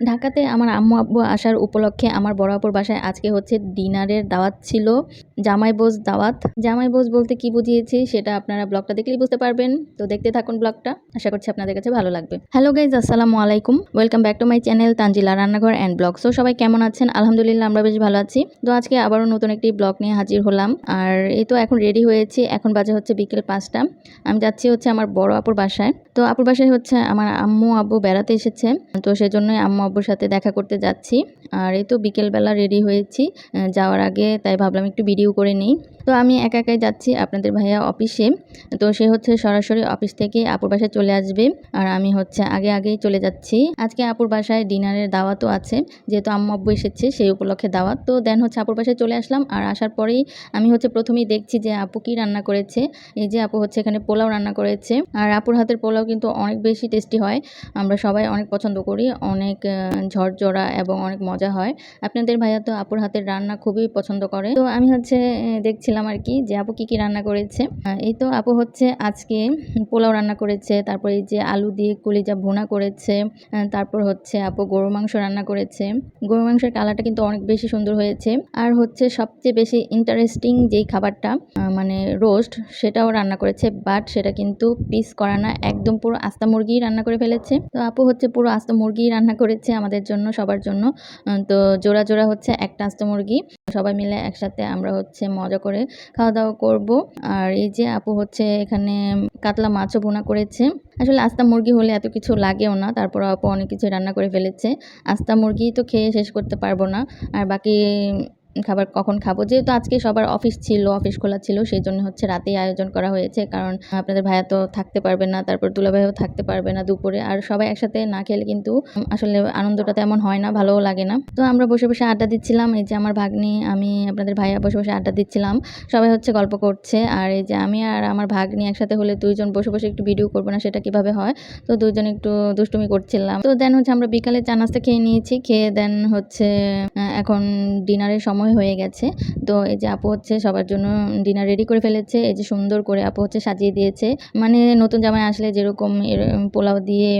ঢাকাতে আমার আম্মু আব্বু আসার উপলক্ষে আমার বড় আপুর বাসায় আজকে হচ্ছে ডিনারের দাওয়াত ছিল, জামাই বোস দাওয়াত। জামাই বোস বলতে কি বুঝিয়েছি সেটা আপনারা ব্লগটা দেখলেই বুঝতে পারবেন। তো দেখতে থাকুন ব্লগটা, আশা করছি আপনাদের কাছে ভালো লাগবে। হ্যালো গাইজ, আসসালামু আলাইকুম। Welcome back to my channel Tanzila রান্নাঘর অ্যান্ড ব্লগ। সো সবাই কেমন আছেন? আলহামদুলিল্লাহ আমরা বেশ ভালো আছি। তো আজকে আবারও নতুন একটি ব্লগ নিয়ে হাজির হলাম। আর এই তো এখন রেডি হয়েছি, এখন বাজে হচ্ছে বিকেল পাঁচটা। আমি যাচ্ছি হচ্ছে আমার বড় আপুর বাসায়। তো আপুর বাসায় হচ্ছে আমার আম্মু আব্বু বেড়াতে এসেছে। তো সেজন্যই আম্মু আব্বুর সাথে দেখা করতে যাচ্ছি। আর এই তো বিকেলবেলা রেডি হয়েছি যাওয়ার আগে, তাই ভাবলাম একটু ভিডিও করে নিই। তো আমি একা একাই যাচ্ছি আপনাদের ভাইয়া অফিসে। তো সে হচ্ছে সরাসরি অফিস থেকে আপুর বাসায় চলে আসবে আর আমি হচ্ছে আগে আগেই চলে যাচ্ছি। আজকে আপুর বাসায় ডিনারের দাওয়াতও আছে যেহেতু আম্মু আব্বু এসেছে সেই উপলক্ষে দাওয়াত। তো দেন হচ্ছে আপুর বাসায় চলে আসলাম আর আসার পরেই আমি হচ্ছে প্রথমেই দেখছি যে আপু কি রান্না করেছে। এই যে আপু হচ্ছে এখানে পোলাও রান্না করেছে আর আপুর হাতের পোলাও কিন্তু অনেক বেশি টেস্টি হয়। আমরা সবাই অনেক পছন্দ করি অনেক ঝরঝরা এবং অনেক মজা হয়। আপনাদের ভাইয়া তো আপুর হাতের রান্না খুবই পছন্দ করে। তো আমি হচ্ছে আহ, দেখছিলাম আর কি যে আপু কি কি রান্না করেছে। এই তো আপু হচ্ছে আজকে পোলাও রান্না করেছে, তারপর এই যে আলু দিয়ে কলিজা ভুনা করেছে তারপর হচ্ছে আপু গরু মাংস রান্না করেছে। গরু মাংসের কালারটা কিন্তু অনেক বেশি সুন্দর হয়েছে। আর হচ্ছে সবচেয়ে বেশি ইন্টারেস্টিং যেই খাবারটা মানে রোস্ট সেটাও রান্না করেছে বাট সেটা কিন্তু পিস করা না, একদম পুরো আস্তা মুরগি রান্না করে ফেলেছে। তো আপু হচ্ছে পুরো আস্তা মুরগি রান্না করেছে আমাদের জন্য, সবার জন্য। তো জোড়া জোড়া হচ্ছে একটা আস্তা মুরগি, সবাই মিলে একসাথে আমরা হচ্ছে মজা করে খাওয়া দাওয়া করব। আর এই যে আপু হচ্ছে এখানে কাতলা মাছও বোনা করেছে। আসলে আস্তা মুরগি হলে এত কিছু লাগেও না, তারপর আপু অনেক কিছু রান্না করে ফেলেছে। আস্তা মুরগি তো খেয়ে শেষ করতে পারব না। আর বাকি খাবার কখন খাব? যেহেতু আজকে সবার অফিস ছিল অফিস খোলা ছিল, সেই জন্য হচ্ছে রাতেই আয়োজন করা হয়েছে। কারণ আপনাদের ভাইয়া তো থাকতে পারবে না, তারপর দুলা ভাইও থাকতে পারবে না দুপুরে। আর সবাই একসাথে না খেলে কিন্তু আসলে আনন্দটা তেমন হয় না, ভালোও লাগে না। তো আমরা বসে বসে আড্ডা দিচ্ছিলাম। এই যে আমার ভাগ্নি, আমি, আপনাদের ভাইয়া বসে বসে আড্ডা দিচ্ছিলাম। সবাই হচ্ছে গল্প করছে। আর এই যে আমি আর আমার ভাগ্নি একসাথে হলে দুইজন বসে বসে একটু ভিডিও করব না, সেটা কীভাবে হয়? তো দুজন একটু দুষ্টুমি করছিলাম। তো দেন হচ্ছে আমরা বিকালে চা নাস্তা খেয়ে নিয়েছি। খেয়ে দেন হচ্ছে এখন ডিনারের সময় হয়ে গেছে। তো এই যে আপু হচ্ছে সবার জন্য ডিনার রেডি করে ফেলেছে। এই যে সুন্দর করে আপু হচ্ছে সাজিয়ে দিয়েছে। মানে নতুন জামাই আসলে যেরকম পোলাও দিয়ে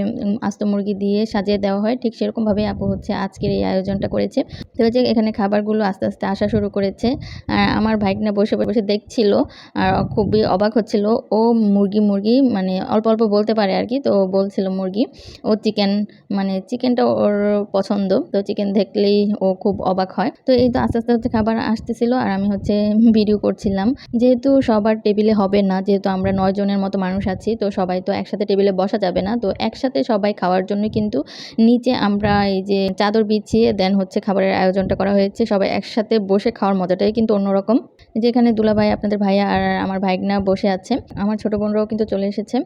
আস্ত মুরগি দিয়ে সাজিয়ে দেওয়া হয়, ঠিক সেরকমভাবে আপু হচ্ছে আজকের এই আয়োজনটা করেছে। তো যে এখানে খাবারগুলো আস্তে আস্তে আসা শুরু করেছে। আর আমার ভাইকনা বসে বসে দেখছিল, আর খুবই অবাক হচ্ছিল। ও মুরগি মুরগি মানে অল্প অল্প বলতে পারে আর কি। তো বলছিল মুরগি। ও চিকেন মানে চিকেনটা ওর পছন্দ। তো চিকেন দেখলেই ও খুব অবাক হয়। তো এই তো আস্তে আস্তে হচ্ছে খাবার আসতেছিল আর আমি হচ্ছে ভিডিও করছিলাম। যেহেতু সবার টেবিলে হবে না, যেহেতু আমরা নয় জনের মতো মানুষ আছি, তো সবাই তো একসাথে টেবিলে বসা যাবে না। তো একসাথে সবাই খাওয়ার জন্য কিন্তু নিচে আমরা এই যে চাদর বিছিয়ে দেন হচ্ছে খাবারের আয়োজনটা করা হয়েছে। সবাই একসাথে বসে খাওয়ার মজাটাই কিন্তু অন্যরকম। যেখানে দুলাভাই, আপনাদের ভাইয়া আর আমার ভাইগনা বসে আছে। আমার ছোট বোনরাও কিন্তু চলে এসেছে।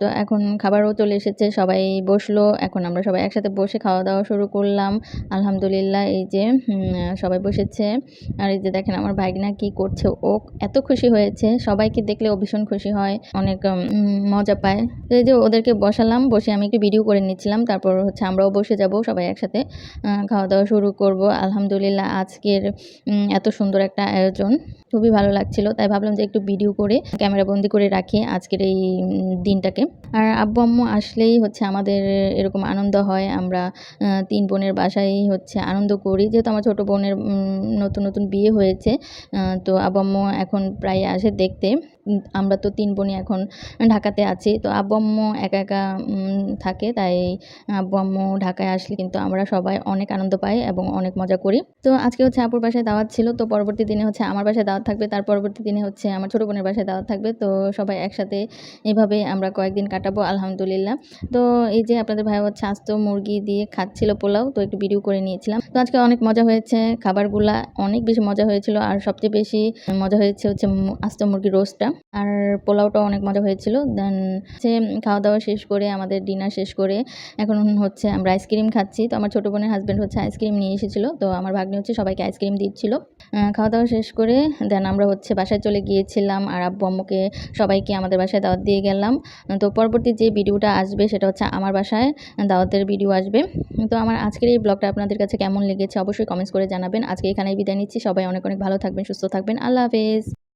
তো এখন খাবারও চলে এসেছে, সবাই বসল। এখন আমরা সবাই একসাথে বসে খাওয়া দাওয়া শুরু করলাম। আলহামদুলিল্লাহ, এই যে উম, সবাই বসেছে। আর এই যে দেখেন আমার ভাইগনা কি করছে ও এত খুশি হয়েছে। সবাইকে দেখলে ও ভীষণ খুশি হয় অনেক মজা পায়। তো এই যে ওদেরকে বসালাম বসে আমি একটু ভিডিও করে নিচ্ছিলাম তারপর হচ্ছে আমরাও বসে যাব সবাই একসাথে। খাওয়া দাওয়া শুরু করব। আলহামদুলিল্লাহ আজকের এত সুন্দর একটা আয়োজন খুবই ভালো লাগছিল। তাই ভাবলাম যে একটু ভিডিও করে ক্যামেরা বন্দি করে রাখি আজকের এই দিনটাকে। আর আব্বু আম্মু আসলেই হচ্ছে আমাদের এরকম আনন্দ হয়। আমরা তিন বোনের বাসায় হচ্ছে আনন্দ করি। যেহেতু আমার ছোটো বোনের নতুন নতুন বিয়ে হয়েছে তো আব্বু আম্মু এখন প্রায় আসে দেখতে। আমরা তো তিন বোনই এখন ঢাকাতে আছি। তো আব্বু আম্মু একা একা থাকে, তাই আব্বু আম্মু ঢাকায় আসলে কিন্তু আমরা সবাই অনেক আনন্দ পাই এবং অনেক মজা করি। তো আজকে হচ্ছে আপুর বাসায় দাওয়াত ছিল, তো পরবর্তী দিনে হচ্ছে আমার বাসায় দাওয়াত থাকবে, তার পরবর্তী দিনে হচ্ছে আমার ছোটো বোনের বাসায় দাওয়াত থাকবে। তো সবাই একসাথে এভাবে আমরা কয়েকদিন কাটাবো, আলহামদুলিল্লাহ। তো এই যে আপনাদের ভাই হচ্ছে আস্ত মুরগি দিয়ে খাচ্ছিল পোলাও, তো একটু ভিডিও করে নিয়েছিলাম। তো আজকে অনেক মজা হয়েছে, খাবারগুলা অনেক বেশি মজা হয়েছিল, আর সবচেয়ে বেশি মজা হয়েছে হচ্ছে আস্ত মুরগি রোস্টটা। আর পোলাওটাও অনেক মজা হয়েছিল। দেন হচ্ছে খাওয়া দাওয়া শেষ করে, আমাদের ডিনার শেষ করে, এখন হচ্ছে আমরা আইসক্রিম খাচ্ছি। তো আমার ছোটো বোনের হাজব্যান্ড হচ্ছে আইসক্রিম নিয়ে এসেছিল। তো আমার ভাগ্নি হচ্ছে সবাইকে আইসক্রিম দিচ্ছিল। খাওয়া দাওয়া শেষ করে দেন আমরা হচ্ছে বাসায় চলে গিয়েছিলাম আর আব্বু আম্মুকে সবাইকে আমাদের বাসায় দাওয়াত দিয়ে গেলাম। তো পরবর্তী যে ভিডিওটা আসবে, সেটা হচ্ছে আমার বাসায় দাওয়াতের ভিডিও আসবে। তো আমার আজকের এই ব্লগটা আপনাদের কাছে কেমন লেগেছে অবশ্যই কমেন্টস করে জানাবেন। আজকে এখানেই বিদায় নিচ্ছি। সবাই অনেক অনেক ভালো থাকবেন, সুস্থ থাকবেন। আল্লাহ হাফেজ।